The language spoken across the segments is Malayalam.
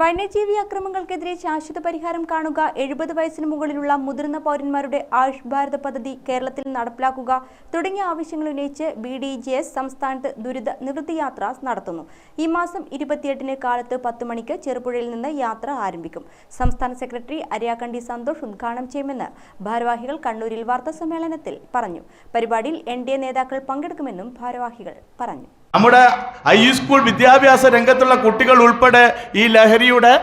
വന്യജീവി അക്രമങ്ങൾക്കെതിരെ ശാശ്വത പരിഹാരം കാണുക എഴുപത് വയസ്സിന് മുകളിലുള്ള മുതിർന്ന പൗരന്മാരുടെ ആയുഷ് ഭാരത പദ്ധതി കേരളത്തിൽ നടപ്പിലാക്കുക തുടങ്ങിയ ആവശ്യങ്ങൾ ഉന്നയിച്ച് ബി ഡി ജി എസ് സംസ്ഥാനത്ത് ദുരിത നിവൃത്തി യാത്ര നടത്തുന്നു. ഈ മാസം ഇരുപത്തിയെട്ടിന് കാലത്ത് പത്ത് മണിക്ക് ചെറുപുഴയിൽ നിന്ന് യാത്ര ആരംഭിക്കും. സംസ്ഥാന സെക്രട്ടറി അരിയാക്കണ്ടി സന്തോഷ് ഉദ്ഘാടനം ചെയ്യുമെന്ന് ഭാരവാഹികൾ കണ്ണൂരിൽ വാർത്താ സമ്മേളനത്തിൽ പറഞ്ഞു. പരിപാടിയിൽ എൻ നേതാക്കൾ പങ്കെടുക്കുമെന്നും ഭാരവാഹികൾ പറഞ്ഞു. നമ്മുടെ ഹൈസ്കൂൾ വിദ്യാഭ്യാസ രംഗത്തുള്ള കുട്ടികൾ ഉൾപ്പെടെ ഈ ലഹരിയുടെ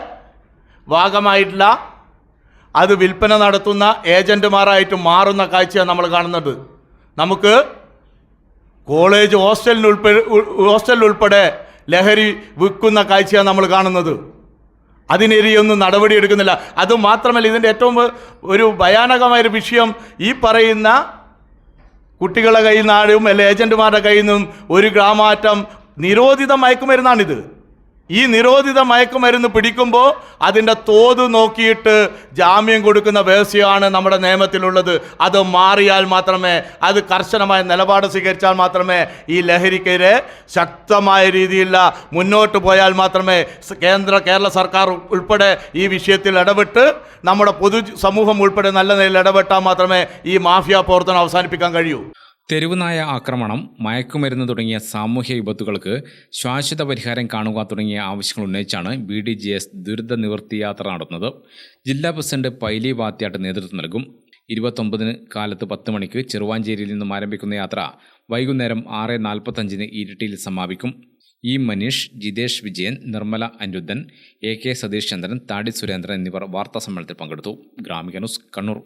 ഭാഗമായിട്ടുള്ള അത് വിൽപ്പന നടത്തുന്ന ഏജന്റുമാരായിട്ട് മാറുന്ന കാഴ്ചയാണ് നമ്മൾ കാണുന്നത്. നമുക്ക് കോളേജ് ഹോസ്റ്റലിന് ഉൾപ്പെടെ ഹോസ്റ്റലിൽ ഉൾപ്പെടെ ലഹരി വിൽക്കുന്ന കാഴ്ചയാണ് നമ്മൾ കാണുന്നത്. അതിനെതിരെയൊന്നും നടപടിയെടുക്കുന്നില്ല. അതുമാത്രമല്ല ഇതിന്റെ ഏറ്റവും ഒരു ഭയാനകമായൊരു വിഷയം ഈ പറയുന്ന കുട്ടികളുടെ കയ്യിൽ നിന്നാലും അല്ലെ ഏജന്റുമാരുടെ കയ്യിൽ നിന്നും ഒരു ഗ്രാമാറ്റം നിരോധിത മയക്കുമരുന്നാണിത്. ഈ നിരോധിത മയക്കുമരുന്ന് പിടിക്കുമ്പോൾ അതിന്റെ തോത് നോക്കിയിട്ട് ജാമ്യം കൊടുക്കുന്ന വ്യവസ്ഥയാണ് നമ്മുടെ നിയമത്തിലുള്ളത്. അത് മാറിയാൽ മാത്രമേ അത് കർശനമായ നിലപാട് സ്വീകരിച്ചാൽ മാത്രമേ ഈ ലഹരിക്കെതിരെ ശക്തമായ രീതിയിലുള്ള മുന്നോട്ട് പോയാൽ മാത്രമേ കേന്ദ്ര കേരള സർക്കാർ ഉൾപ്പെടെ ഈ വിഷയത്തിൽ ഇടപെട്ട് നമ്മുടെ പൊതു സമൂഹം ഉൾപ്പെടെ നല്ല നിലയിൽ ഇടപെട്ടാൽ മാത്രമേ ഈ മാഫിയ പ്രവർത്തനം അവസാനിപ്പിക്കാൻ കഴിയൂ. തെരുവുനായ ആക്രമണം മയക്കുമരുന്ന് തുടങ്ങിയ സാമൂഹ്യ വിപത്തുകൾക്ക് ശാശ്വത പരിഹാരം കാണുക തുടങ്ങിയ ആവശ്യങ്ങൾ ഉന്നയിച്ചാണ് ബി ഡി ജി എസ് ദുരിത നിവൃത്തി യാത്ര നടത്തുന്നത്. ജില്ലാ പ്രസിഡന്റ് പൈലി വാത്യാട്ട് നേതൃത്വം നൽകും. ഇരുപത്തൊമ്പതിന് കാലത്ത് പത്ത് മണിക്ക് ചെറുവാഞ്ചേരിയിൽ നിന്നും ആരംഭിക്കുന്ന യാത്ര വൈകുന്നേരം ആറ് നാൽപ്പത്തഞ്ചിന് ഇരിട്ടിയിൽ സമാപിക്കും. E Manish Jithesh Vijayan Nirmala Anirudhan A K Satish Chandran താടി സുരേന്ദ്രൻ എന്നിവർ വാർത്താ സമ്മേളനത്തിൽ പങ്കെടുത്തു. ഗ്രാമിക ന്യൂസ് കണ്ണൂർ.